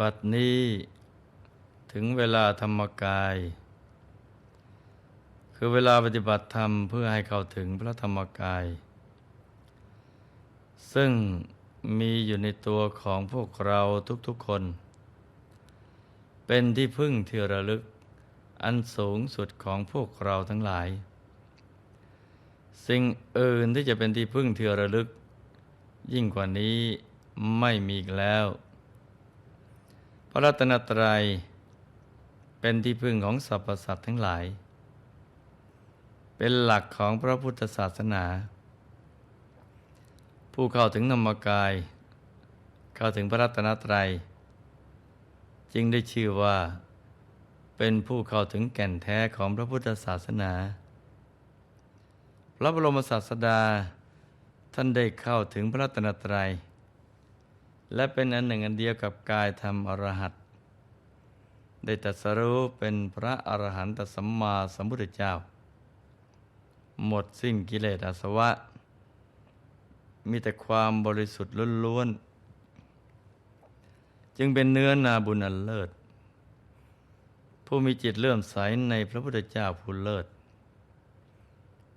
บัดนี้ถึงเวลาธรรมกาย คือเวลาปฏิบัติธรรมเพื่อให้เข้าถึงพระธรรมกาย ซึ่งมีอยู่ในตัวของพวกเราทุกๆคน เป็นที่พึ่งที่ระลึกอันสูงสุดของพวกเราทั้งหลาย สิ่งอื่นที่จะเป็นที่พึ่งที่ระลึก ยิ่งกว่านี้ไม่มีอีกแล้ว ระรัตนตรัย เป็นที่พึ่งของสรรพสัตว์ทั้งหลาย เป็นหลักของพระพุทธศาสนา ผู้เข้าถึงนามกาย เข้าถึงพระรัตนตรัย จึงได้ชื่อว่า เป็นผู้เข้าถึงแก่นแท้ของพระพุทธศาสนา พระบรมศาสดาท่านได้เข้าถึงพระรัตนตรัย และเป็นอันหนึ่งอันเดียวกับกายธรรมอรหัตได้ตรัสรู้เป็นพระอรหันตสัมมาสัมพุทธเจ้า หมดสิ้นกิเลสอาสวะ มีแต่ความบริสุทธิ์ล้วนๆจึงเป็นเนื้อนาบุญอันเลิศ ผู้มีจิตเลื่อมใสในพระพุทธเจ้าผู้เลิศ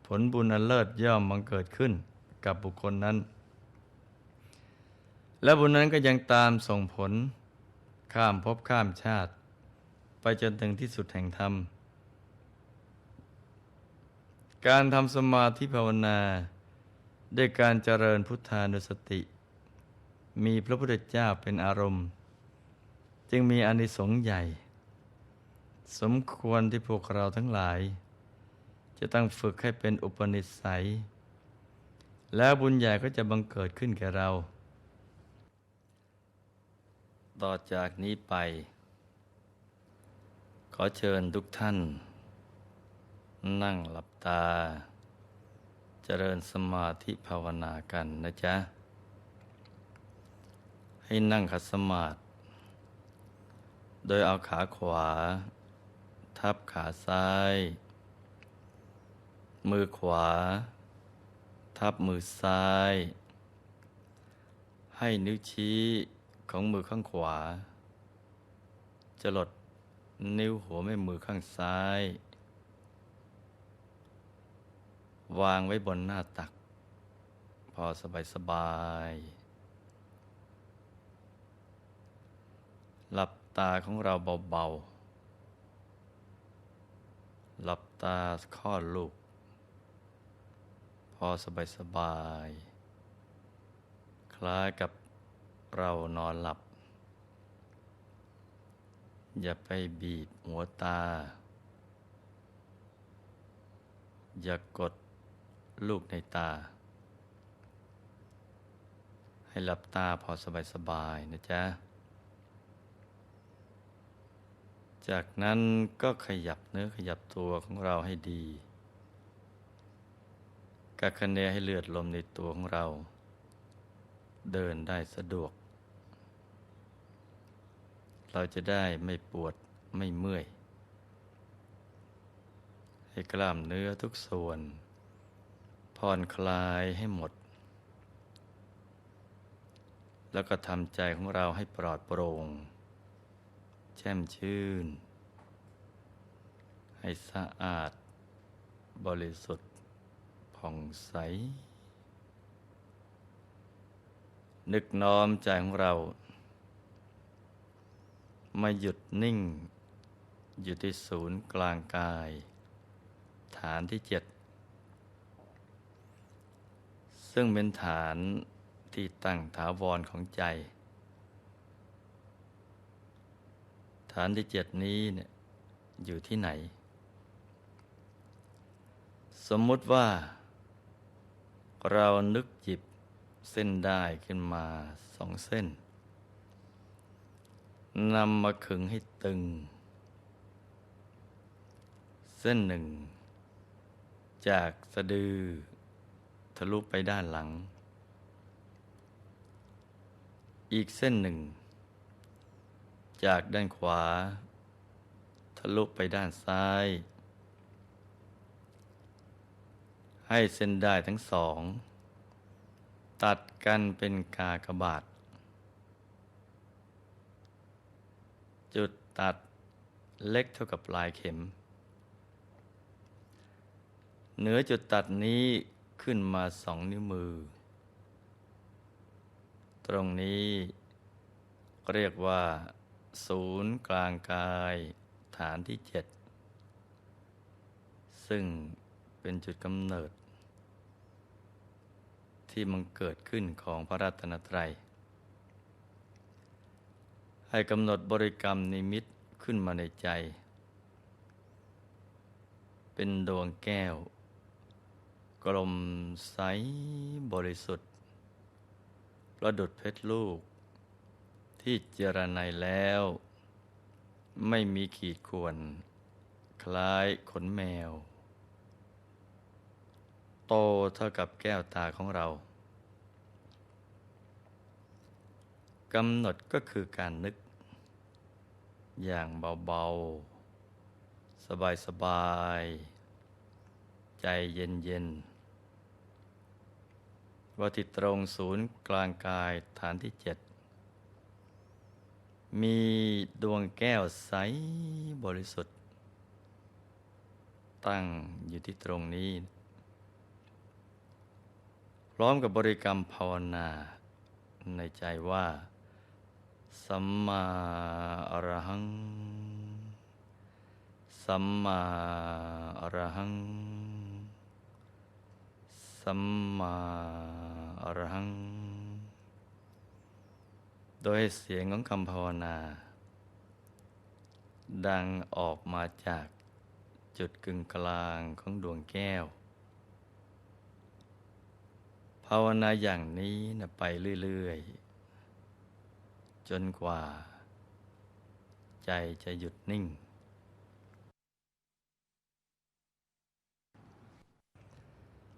ผลบุญอันเลิศย่อมบังเกิดขึ้นกับบุคคลนั้น และบุญนั้นก็ยังตามส่งผล ข้ามภพข้ามชาติ ไปจนถึงที่สุดแห่งธรรม การทำสมาธิภาวนา ด้วยการเจริญพุทธานุสติ มีพระพุทธเจ้าเป็นอารมณ์ จึงมีอานิสงส์ใหญ่ สมควรที่พวกเราทั้งหลาย จะต้องฝึกให้เป็นอุปนิสัย แล้วบุญใหญ่ก็จะบังเกิดขึ้นแก่เรา ต่อจากนี้ไป ขอเชิญทุกท่าน นั่งหลับตา เจริญสมาธิภาวนากันนะจ๊ะ ให้นั่งขัดสมาธิโดยเอาขาขวา ทับขาซ้าย มือขวา ทับมือซ้าย ให้นิ้วชี้ ของมือข้างขวา จะลดนิ้วหัวแม่มือข้างซ้าย วางไว้บนหน้าตัก พอสบายสบาย หลับตาของเราเบา ๆ หลับตาคลอดลูก พอสบายสบาย คล้ายกับ เรานอนหลับ อย่าไปบีบหัวตา อย่ากดลูกในตา ให้หลับตาพอสบายๆนะจ๊ะ จากนั้นก็ขยับเนื้อขยับตัวของเราให้ดีกักคะเนให้เลือดลมในตัวของเรา เดินได้สะดวก เราจะได้ไม่ปวดไม่เมื่อย ให้กล้ามเนื้อทุกส่วน ผ่อนคลายให้หมด แล้วก็ทำใจของเราให้ปลอดโปร่ง แช่มชื่น ให้สะอาด บริสุทธิ์ผ่องใส นึกน้อมใจของเรา มาหยุดนิ่ง อยู่ที่ศูนย์กลางกาย ฐานที่เจ็ดซึ่งเป็นฐานที่ตั้งถาวรของใจ ฐานที่เจ็ดนี้เนี่ยอยู่ที่ไหน สมมุติว่า เรานึกจิบเส้นได้ขึ้นมาสองเส้น นำมาขึงให้ตึง เส้นหนึ่ง จากสะดือ ทะลุไปด้านหลัง อีกเส้นหนึ่ง จากด้านขวา ทะลุไปด้านซ้าย ให้เส้นได้ทั้งสอง ตัดกันเป็นกากบาท จุดตัดเล็กเท่ากับปลายเข็ม เหนือจุดตัดนี้ขึ้นมาสองนิ้วมือ ตรงนี้เรียกว่า ศูนย์กลางกายฐานที่เจ็ดซึ่งเป็นจุดกำเนิด ที่มันเกิดขึ้นของพระรัตนตรัย ให้กำหนดบริกรรมนิมิตขึ้นมาในใจ เป็นดวงแก้ว กลมใสบริสุทธิ์ ประดุดเพชรลูก ที่เจรไนแล้ว ไม่มีขีดข่วน คล้ายขนแมว โตเท่ากับแก้วตาของเรา กำหนดก็คือการนึก อย่างเบา ๆ สบาย ๆ ใจเย็น ๆ ว่าที่ตรงศูนย์กลางกายฐานที่เจ็ดมีดวงแก้วใสบริสุทธิ์ ตั้งอยู่ที่ตรงนี้ พร้อมกับบริกรรมภาวนาในใจว่า สัมมาอรหัง สัมมาอรหัง สัมมาอรหัง โดยเสียงของคำภาวนา ดังออกมาจากจุดกึ่งกลางของดวงแก้ว ภาวนาอย่างนี้นะไปเรื่อย ๆ จนกว่า ใจจะหยุดนิ่ง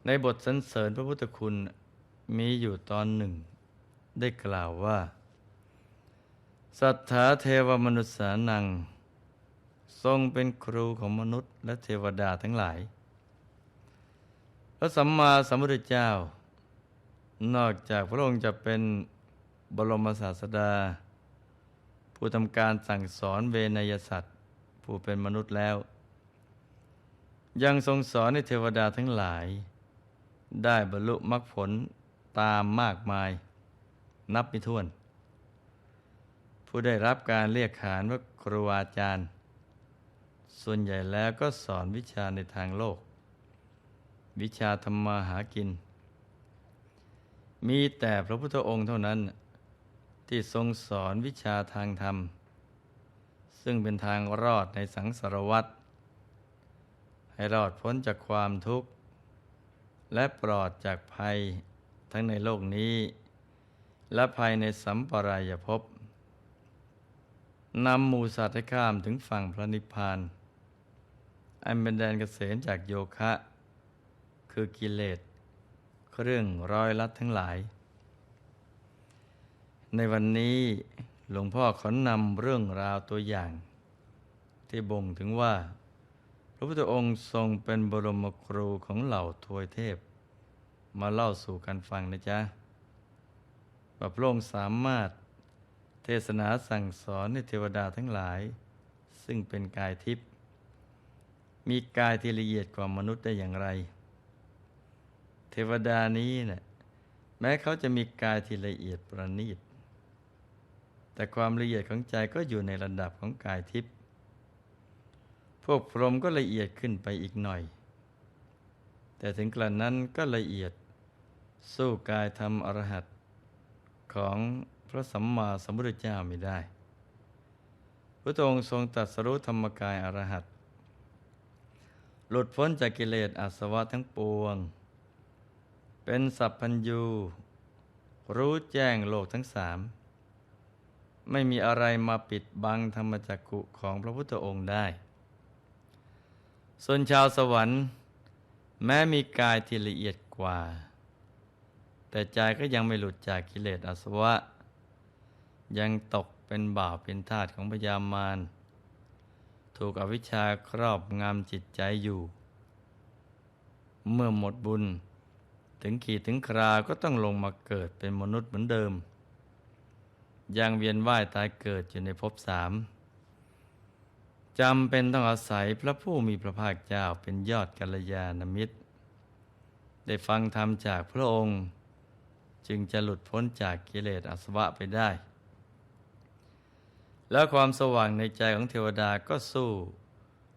ในบทสรรเสริญพระพุทธคุณมีอยู่ตอนหนึ่ง ได้กล่าวว่า สัทธาเทวมนุษย์สานัง ทรงเป็นครูของมนุษย์และเทวดาทั้งหลาย พระสัมมาสัมพุทธเจ้านอกจากพระองค์จะเป็น บรมศาสดา ผู้ทำการสั่งสอนเวนยสัตว์ ผู้เป็นมนุษย์แล้ว ยังทรงสอนให้เทวดาทั้งหลาย ได้บรรลุมรรคผลตามมากมาย นับไม่ถ้วน ผู้ได้รับการเรียกขานว่าครูอาจารย์ ส่วนใหญ่แล้วก็สอนวิชาในทางโลก วิชาธรรมาหากินมีแต่พระพุทธองค์เท่านั้น ที่ทรงสอนวิชาทางธรรม ซึ่งเป็นทางรอดในสังสารวัฏให้รอดพ้นจากความทุกข์ และปลอดจากภัยทั้งในโลกนี้ และภัยในสัมปรายภพนำหมูสัตว์ให้ข้ามถึงฝั่งพระนิพพาน อันเป็นแดนเกษมจากโยคะ คือกิเลสเครื่องร้อยลัดทั้งหลาย ในวันนี้หลวงพ่อขอนำเรื่องราวตัวอย่าง ที่บ่งถึงว่า พระพุทธองค์ทรงเป็นบรมครูของเหล่าทวยเทพ มาเล่าสู่กันฟังนะจ๊ะว่าพระองค์สามารถเทศนาสั่งสอนในเทวดาทั้งหลาย ซึ่งเป็นกายทิพย์มีกายที่ละเอียดกว่ามนุษย์ได้อย่างไร เทวดานี้เนะี่ยแม้เขาจะมีกายที่ละเอียดประณีต แต่ความละเอียดของใจก็อยู่ในระดับของกายทิพย์พวกพรหมก็ละเอียดขึ้นไปอีกหน่อย แต่ถึงกระนั้นก็ละเอียดสู้กายธรรมอรหัตของพระสัมมาสัมพุทธเจ้าไม่ได้ พระองค์ทรงตรัสรู้ธรรมกายอรหัตหลุดพ้นจากกิเลสอาสวะทั้งปวง เป็นสัพพัญญู รู้แจ้งโลกทั้งสาม ไม่มีอะไรมาปิดบังธรรมจักกุของพระพุทธองค์ได้ ส่วนชาวสวรรค์ แม้มีกายที่ละเอียดกว่า แต่ใจก็ยังไม่หลุดจากกิเลสอาสวะ ยังตกเป็นบ่าวเป็นทาสของพยามาร ถูกอวิชชาครอบงำจิตใจอยู่ เมื่อหมดบุญ ถึงขีดถึงคราก็ต้องลงมาเกิดเป็นมนุษย์เหมือนเดิม ยังเวียนว่ายตายเกิดอยู่ในภพสามจำเป็นต้องอาศัยพระผู้มีพระภาคเจ้าเป็นยอดกัลยาณมิตร ได้ฟังธรรมจากพระองค์ จึงจะหลุดพ้นจากกิเลสอาสวะไปได้ แล้วความสว่างในใจของเทวดาก็สู้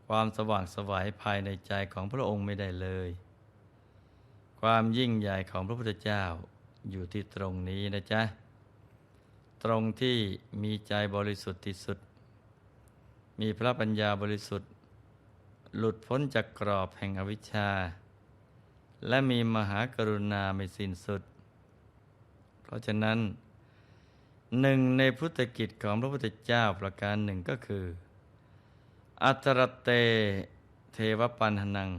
ความสว่างสวายภายในใจของพระองค์ไม่ได้เลย ความยิ่งใหญ่ของพระพุทธเจ้าอยู่ที่ตรงนี้นะจ๊ะ ตรงที่มีใจบริสุทธิ์ที่สุด มีพระปัญญาบริสุทธิ์ หลุดพ้นจากกรอบแห่งอวิชชา และมีมหากรุณาไม่สิ้นสุด เพราะฉะนั้นหนึ่งในพุทธกิจของพระพุทธเจ้าประการหนึ่งก็คือ อัตรเตเทวปันหนัง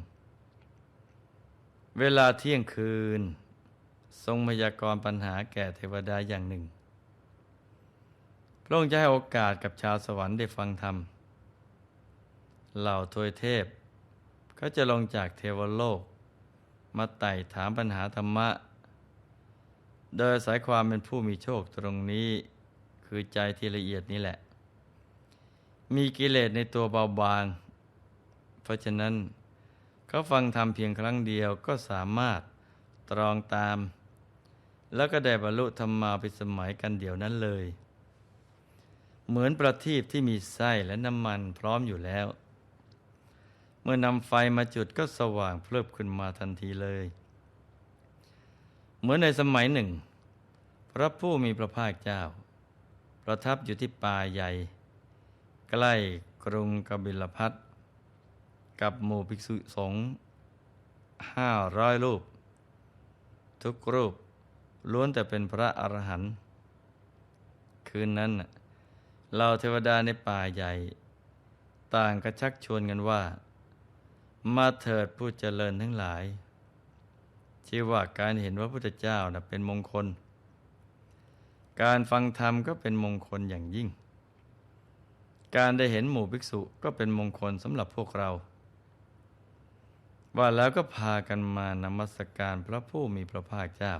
เวลาเที่ยงคืน ทรงพยากรณ์ปัญหาแก่เทวดาอย่างหนึ่ง ระองค์จะให้โอกาสกับชาวสวรรค์ได้ฟังธรรม เหล่าทวยเทพเขาจะลงจากเทวโลก มาไต่ถามปัญหาธรรมะ โดยสายความเป็นผู้มีโชคตรงนี้ คือใจที่ละเอียดนี่แหละ มีกิเลสในตัวเบาบาง เพราะฉะนั้นเขาฟังธรรมเพียงครั้งเดียวก็สามารถตรองตาม แล้วก็ได้บรรลุธรรมาภิสมัยกันเดียวนั้นเลย เหมือนประทีปที่มีไส้และน้ำมันพร้อมอยู่แล้ว เมื่อนำไฟมาจุดก็สว่างเพลิบขึ้นมาทันทีเลย เหมือนในสมัยหนึ่ง พระผู้มีพระภาคเจ้า ประทับอยู่ที่ป่าใหญ่ ใกล้กรุงกบิลพัทกับหมู่ภิกษุสงฆ์ห้าร้อยรูป ทุกรูปล้วนแต่เป็นพระอรหันต์คืนนั้นน่ะ เราเทวดาในป่าใหญ่ ต่างกระชักชวนกันว่า มาเถิดผู้เจริญทั้งหลายที่ว่าการเห็นว่าพุทธเจ้านะเป็นมงคล การฟังธรรมก็เป็นมงคลอย่างยิ่ง การได้เห็นหมู่ภิกษุก็เป็นมงคลสำหรับพวกเรา ว่าแล้วก็พากันมานมัสการพระผู้มีพระภาคเจ้า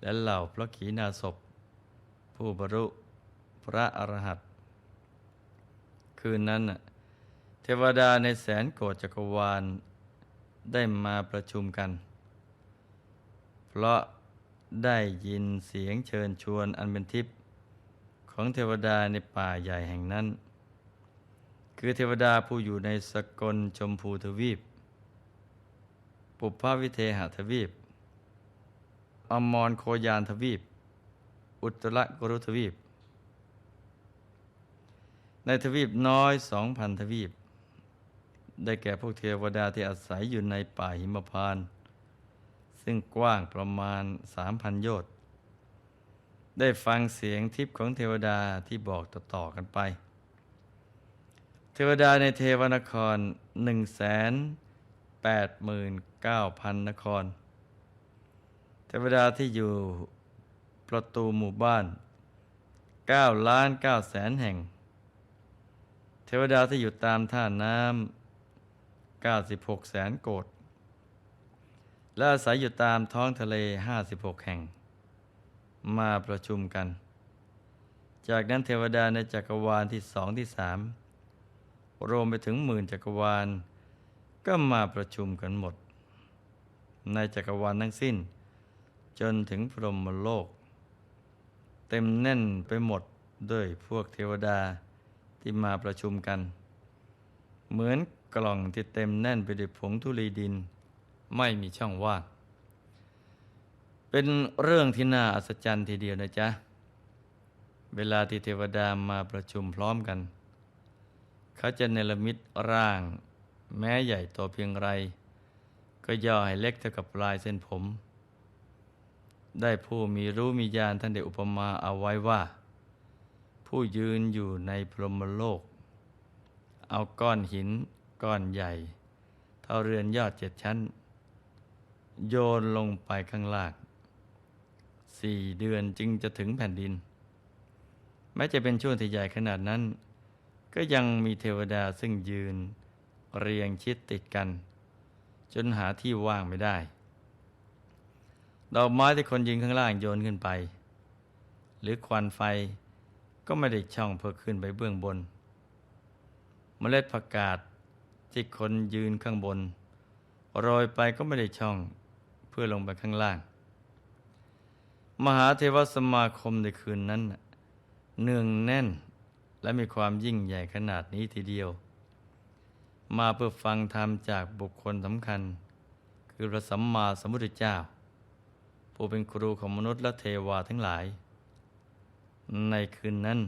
และเหล่าพระขีณาสพผู้บรุ พระอรหันต์คืนนั้นน่ะเทวดาในแสนโกฏจักรวาลได้มาประชุมกัน เพราะได้ยินเสียงเชิญชวนอันเป็นทิพย์ของเทวดาในป่าใหญ่แห่งนั้น คือเทวดาผู้อยู่ในสกลชมพูทวีป ปุพพวิเทหทวีป อมรโคยานทวีป อุตรกรุทวีป ในทวีปน้อยสองพันทวีป ได้แก่พวกเทวดาที่อาศัยอยู่ในป่าหิมพานต์ซึ่งกว้างประมาณสามพันโยชน์ ได้ฟังเสียงทิพย์ของเทวดาที่บอกต่อๆกันไป เทวดาในเทวนครหนึ่งแสนแปดหมื่นเก้าพันนคร เทวดาที่อยู่ประตูหมู่บ้านเก้าล้านเก้าแสนแห่ง วดาที่อยู่ตามท่าน้ำเก้าสิบหกแสนโกดและอาศัยอยู่ตามท้องทะเลห้าสิบหกแห่ง มาประชุมกัน จากนั้นเทวดาในจักรวาลที่สองที่สามรวมไปถึงหมื่นจักรวาล ก็มาประชุมกันหมด ในจักรวาลทั้งสิ้น จนถึงพรหมโลก เต็มแน่นไปหมดด้วยพวกเทวดา ที่มาประชุมกัน เหมือนกล่องที่เต็มแน่นไปด้วยผงธุลีดิน ไม่มีช่องว่างเป็นเรื่องที่น่าอัศจรรย์ทีเดียวนะจ๊ะ เวลาที่เทวดามาประชุมพร้อมกัน เขาจะเนรมิตร่าง แม้ใหญ่โตเพียงไร ก็ย่อให้เล็กเท่ากับปลายเส้นผม ได้ผู้มีรู้มีญาณท่านได้อุปมาเอาไว้ว่า ผู้ยืนอยู่ในพรหมโลก เอาก้อนหินก้อนใหญ่ เท่าเรือนยอดเจ็ดชั้น โยนลงไปข้างล่างสี่เดือนจึงจะถึงแผ่นดิน แม้จะเป็นช่วงที่ใหญ่ขนาดนั้น ก็ยังมีเทวดาซึ่งยืนเรียงชิดติดกัน จนหาที่ว่างไม่ได้ ดอกไม้ที่คนยืนข้างล่างโยนขึ้นไป หรือควันไฟ ก็ไม่ได้ช่องเพื่อขึ้นไปเบื้องบนเมล็ดผักกาดที่คนยืนข้างบนโรยไปก็ไม่ได้ช่องเพื่อลงไปข้างล่าง มหาเทวสมาคมในคืนนั้นเนืองแน่นและมีความยิ่งใหญ่ขนาดนี้ทีเดียว มาเพื่อฟังธรรมจากบุคคลสำคัญ คือพระสัมมาสัมพุทธเจ้า ผู้เป็นครูของมนุษย์และเทวาทั้งหลาย ในคืนนั้น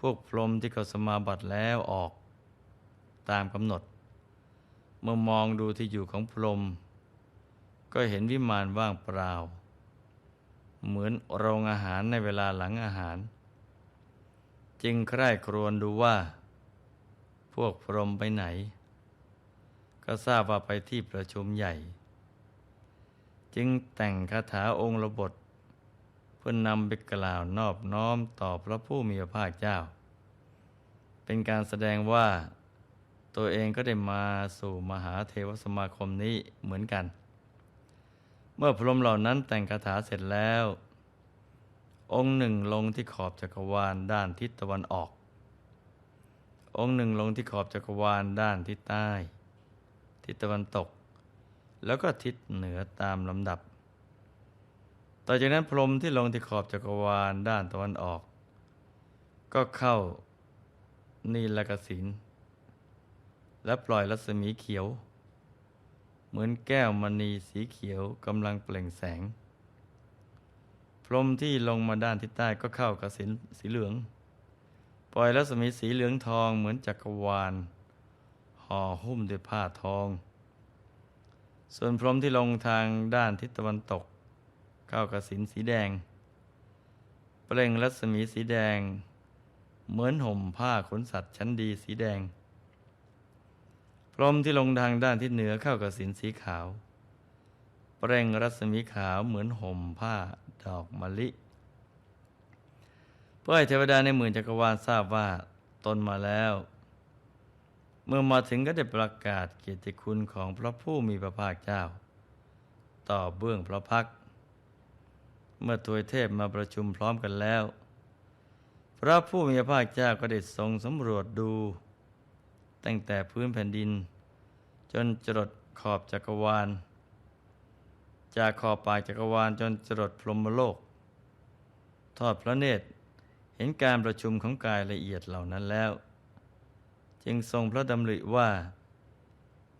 พวกพรหมที่เขาสมาบัติแล้วออก ตามกำหนด เมื่อมองดูที่อยู่ของพรหมก็เห็นวิมานว่างเปล่า เหมือนโรงอาหารในเวลาหลังอาหาร จึงใคร่ครวญดูว่า พวกพรหมไปไหน ก็ทราบว่าไปที่ประชุมใหญ่ จึงแต่งคาถาองค์ระบท เพื่อนนำไปกล่าวนอบน้อมต่อพระผู้มีพระภาคเจ้า เป็นการแสดงว่าตัวเองก็ได้มาสู่มหาเทวสมาคมนี้เหมือนกัน เมื่อพรหมเหล่านั้นแต่งคาถาเสร็จแล้ว องค์หนึ่งลงที่ขอบจักรวาลด้านทิศตะวันออก องค์หนึ่งลงที่ขอบจักรวาลด้านทิศใต้ ทิศตะวันตก แล้วก็ทิศเหนือตามลำดับ ต่อจากนั้นพรมที่ลงที่ขอบจักรวาลด้านตะวันออก ก็เข้านีลกสินและปล่อยรัศมีเขียว เหมือนแก้วมณีสีเขียวกำลังเปล่งแสง พรมที่ลงมาด้านทิศใต้ก็เข้ากสินสีเหลือง ปล่อยรัศมีสีเหลืองทองเหมือนจักรวาลห่อหุ้มด้วยผ้าทอง ส่วนพรมที่ลงทางด้านทิศตะวันตก เข้ากสินสีแดง เปล่งรัศมีสีแดง เหมือนห่มผ้าขนสัตว์ชั้นดีสีแดง พรมที่ลงทางด้านทิศเหนือเข้ากับสินสีขาว เปล่งรัศมีขาวเหมือนห่มผ้าดอกมะลิ เพื่อให้เทวดาในหมื่นจักรวาลทราบว่าตนมาแล้ว เมื่อมาถึงก็ได้ประกาศเกียรติคุณของพระผู้มีพระภาคเจ้า ต่อเบื้องพระพักตร์ เมื่อทวยเทพมาประชุมพร้อมกันแล้ว พระผู้มีพระภาคเจ้าก็ได้ทรงสำรวจดู ตั้งแต่พื้นแผ่นดิน จนจรดขอบจักรวาล จากขอบปากจักรวาลจนจรดพรหมโลก ทอดพระเนตรเห็นการประชุมของกายละเอียดเหล่านั้นแล้ว จึงทรงพระดำริว่า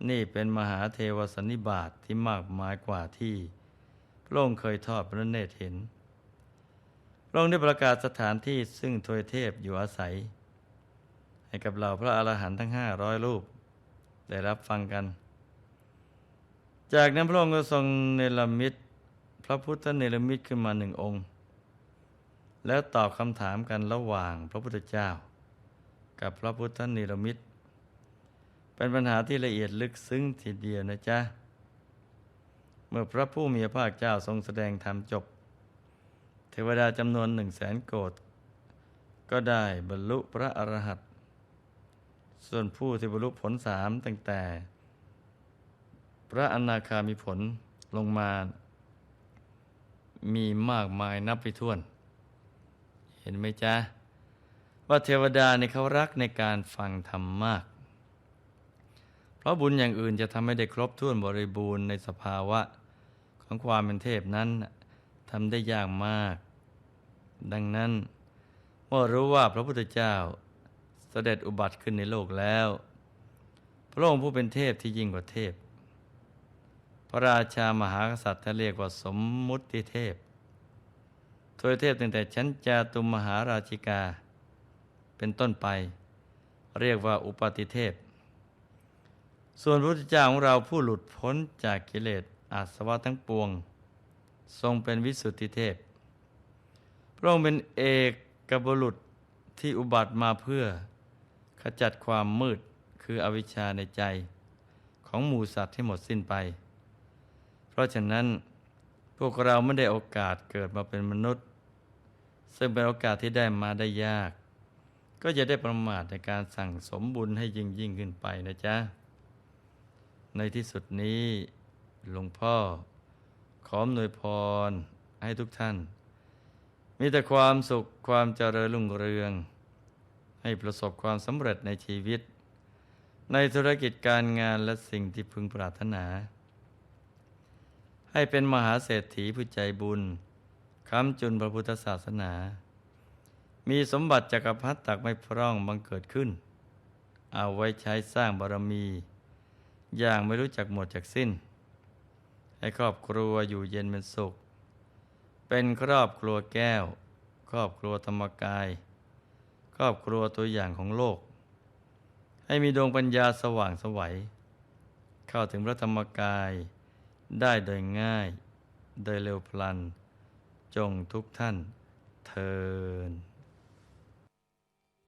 นี่เป็นมหาเทวสันนิบาตทที่มากมายกว่าที่ พระองค์เคยทอดพระเนตรเห็น พระองค์ได้ประกาศสถานที่ซึ่งทวยเทพอยู่อาศัย ให้กับเหล่าพระอรหันต์ทั้งห้าร้อยรูป ได้รับฟังกัน จากนั้นพระองค์ก็ทรงเนรมิตพระพุทธเนรมิตขึ้นมาหนึ่งองค์ แล้วตอบคำถามกันระหว่างพระพุทธเจ้า กับพระพุทธเนรมิตเป็นปัญหาที่ละเอียดลึกซึ้งทีเดียวนะจ๊ะ เมื่อพระผู้มีพระภาคเจ้าทรงแสดงธรรมจบ เทวดาจำนวนหนึ่งแสนโกดก็ได้บรรลุพระอรหันต์ส่วนผู้ที่บรรลุผลสามตั้งแต่ พระอนาคามีผลลงมา มีมากมายนับไปถ้วน เห็นไหมจ๊ะ ว่าเทวดาในเขารักในการฟังธรรมมาก เพราะบุญอย่างอื่นจะทำให้ได้ครบถ้วนบริบูรณ์ในสภาวะ ของความเป็นเทพนั้นทำได้ยากมาก ดังนั้นเมื่อรู้ว่าพระพุทธเจ้าเสด็จอุบัติขึ้นในโลกแล้ว พระองค์ผู้เป็นเทพที่ยิ่งกว่าเทพ พระราชามหากษัตริย์ท่านเรียกว่าสมมุติเทพทวยเทพตั้งแต่ชั้นจาตุมหาราชิกา เป็นต้นไป เรียกว่าอุปติเทพ ส่วนพระพุทธเจ้าของเราผู้หลุดพ้นจากกิเลส อาสวะทั้งปวง ทรงเป็นวิสุทธิเทพ พระองค์เป็นเอกกบุรุษที่อุบัติมาเพื่อ ขจัดความมืดคืออวิชชาในใจของหมูสัตว์ที่หมดสิ้นไป เพราะฉะนั้นพวกเราไม่ได้โอกาสเกิดมาเป็นมนุษย์ ซึ่งเป็นโอกาสที่ได้มาได้ยาก ก็จะได้ประมาทในการสั่งสมบุญให้ยิ่งยิ่งขึ้นไปนะจ๊ะ ในที่สุดนี้ หลวงพ่อ ขออำนวยพรให้ทุกท่าน มีแต่ความสุขความเจริญรุ่งเรือง ให้ประสบความสำเร็จในชีวิต ในธุรกิจการงานและสิ่งที่พึงปรารถนา ให้เป็นมหาเศรษฐีผู้ใจบุญค้ำจุนพระพุทธศาสนา มีสมบัติจักรพรรดิตักไม่พร่องบังเกิดขึ้น เอาไว้ใช้สร้างบารมี อย่างไม่รู้จักหมดจากสิ้น ให้ครอบครัวอยู่เย็นเป็นสุข เป็นครอบครัวแก้ว ครอบครัวธรรมกาย ครอบครัวตัวอย่างของโลก ให้มีดวงปัญญาสว่างสวัย เข้าถึงพระธรรมกายได้โดยง่าย โดยเร็วพลัน จงทุกท่านเทิน